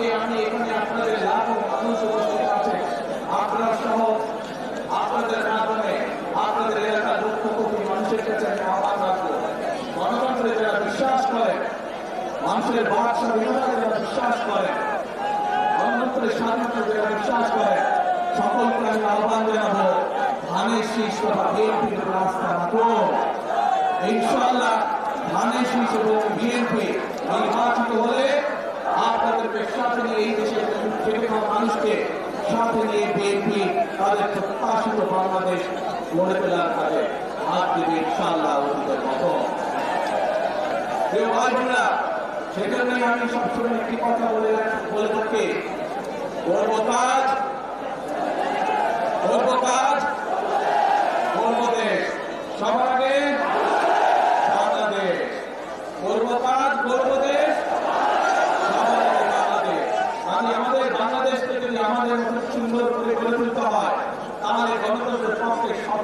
আজকে আমি এখানে আপনাদের লাখো মানুষ উপস্থিত আছে। আপনারা সহ আপনাদের মাধ্যমে আপনাদের এলাকার লক্ষ কোটি মানুষের কাছে আমি আহ্বান রাখব। গণতন্ত্রে যারা বিশ্বাস করে, মানুষের বাক স্বাধীনতাকে যারা বিশ্বাস করে গণতন্ত্রের স্বাধীনতা যারা বিশ্বাস করে, সকলকে আমি আহ্বান জানাব, ধানের শীষ তথা বিএনপির রাস্তা মাত্র ইনশাআল্লাহ ধানের শীষ এবং বিএনপি নির্বাচিত হলে আপনাদেরকে সাথে নিয়ে এই দেশের খেটে মানুষকে সাথে নিয়ে বিএনপি তাদের প্রত্যাশিত বাংলাদেশ গড়ে তোলার কাজে হাত দিবে অতীতের মতো। বোনেরা আমি সবসময় একটি কথা বলে বলে থাকি। করব কাজ করব কাজ করব দেশ সবার আগে বাংলাদেশ। করব কাজ করব দেশ সবার আগে বাংলাদেশ আমি আমাদের বাংলাদেশকে যদি আমাদের মতো সুন্দর করে গড়ে তুলতে হয় তাহলে গণতন্ত্রের পক্ষে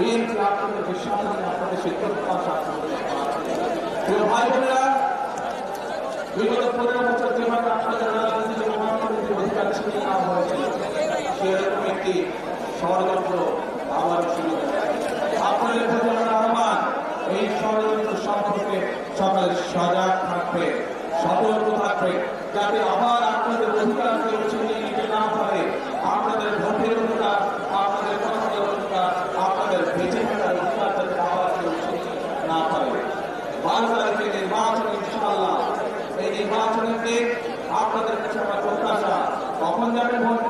বিএনপি আপনাদের বিশ্বাস। প্রিয় যেভাবে আপনাদের আমার আহ্বান, এই ষড়যন্ত্র সম্পর্কে সবাই সজাগ থাকবে, সতর্ক থাকবে, যাতে আবার আপনাদের অধিকার কেউ ছিনিয়ে নিতে না পারে আপনাদের ভোটের অধিকার আপনাদের কথার অধিকার আপনাদের বেঁচে থাকার অধিকার যাতে আবার কেউ ছিনিয়ে না পারে বারো তারিখে নির্বাচন ইনশাআল্লাহ এই নির্বাচনের দিন আপনাদের কাছে আমার প্রত্যাশা কখন যাবেন ভোট